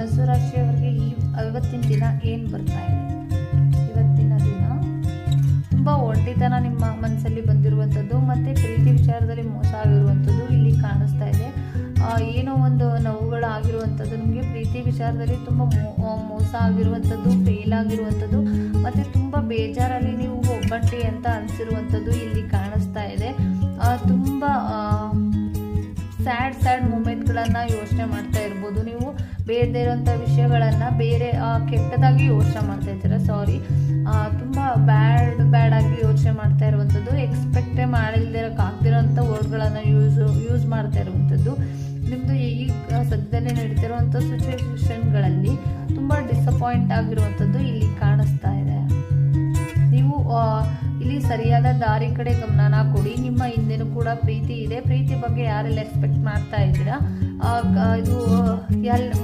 ಧನುಸು ರಾಶಿಯವರಿಗೆ ಈ ಇವತ್ತಿನ ದಿನ ಏನು ಬರ್ತಾ ಇದೆ? ಇವತ್ತಿನ ದಿನ ತುಂಬ ಒಂಟಿತನ ನಿಮ್ಮ ಮನಸ್ಸಲ್ಲಿ ಬಂದಿರುವಂಥದ್ದು ಮತ್ತು ಪ್ರೀತಿ ವಿಚಾರದಲ್ಲಿ ಮೋಸ ಆಗಿರುವಂಥದ್ದು ಇಲ್ಲಿ ಕಾಣಿಸ್ತಾ ಇದೆ. ಏನೋ ಒಂದು ನೋವುಗಳಾಗಿರುವಂಥದ್ದು, ನಿಮಗೆ ಪ್ರೀತಿ ವಿಚಾರದಲ್ಲಿ ತುಂಬ ಮೋಸ ಆಗಿರುವಂಥದ್ದು ಫೇಲ್ ಆಗಿರುವಂಥದ್ದು, ಮತ್ತು ತುಂಬ ಬೇಜಾರಲ್ಲಿ ನೀವು ಒಬ್ಬಂಟಿ ಅಂತ ಅನಿಸಿರುವಂಥದ್ದು ಇಲ್ಲಿ ಕಾಣಿಸ್ತಾ ಇದೆ. ತುಂಬ ಸ್ಯಾಡ್ ಸ್ಯಾಡ್ ಮೂಮೆಂಟ್ಗಳನ್ನು ಯೋಚನೆ ಮಾಡ್ತಾ ಇರ್ಬೋದು ನೀವು. ಬೇಡದೇ ಇರೋಂಥ ವಿಷಯಗಳನ್ನು ಬೇರೆ ಕೆಟ್ಟದಾಗಿ ಯೋಚನೆ ಮಾಡ್ತಾ ಇದ್ದೀರ. ಸಾರಿ ತುಂಬ ಬ್ಯಾಡ್ ಬ್ಯಾಡ್ ಆಗಿ ಯೋಚನೆ ಮಾಡ್ತಾ ಇರುವಂಥದ್ದು ಎಕ್ಸ್ಪೆಕ್ಟೇ ಮಾಡಿಲ್ದಿರೋಕ್ಕಾಗ್ದಿರೋಂಥ ವರ್ಡ್ಗಳನ್ನು ಯೂಸ್ ಯೂಸ್ ಮಾಡ್ತಾ ಇರುವಂಥದ್ದು ನಿಮ್ಮದು ಈಗ ಸದ್ಯದಲ್ಲೇ ನಡೀತಿರುವಂಥ ಸಿಚುವೇಶನ್ಗಳಲ್ಲಿ ತುಂಬ ಡಿಸಪಾಯಿಂಟ್ ಆಗಿರುವಂಥದ್ದು ಇಲ್ಲಿ ಕಾಣಿಸ್ತಾ ಇದೆ. ನೀವು ಇಲ್ಲಿ ಸರಿಯಾದ ದಾರಿ ಕಡೆ ಗಮನನ ಕೊಡಿ. ನಿಮ್ಮ ಹಿಂದೆನೂ ಕೂಡ ಪ್ರೀತಿ ಇದೆ. ಪ್ರೀತಿ ಬಗ್ಗೆ ಯಾರೆಲ್ಲ ಎಕ್ಸ್ಪೆಕ್ಟ್ ಮಾಡ್ತಾ ಇದ್ದೀರಾ? ಇದು ಎಲ್ಲಿ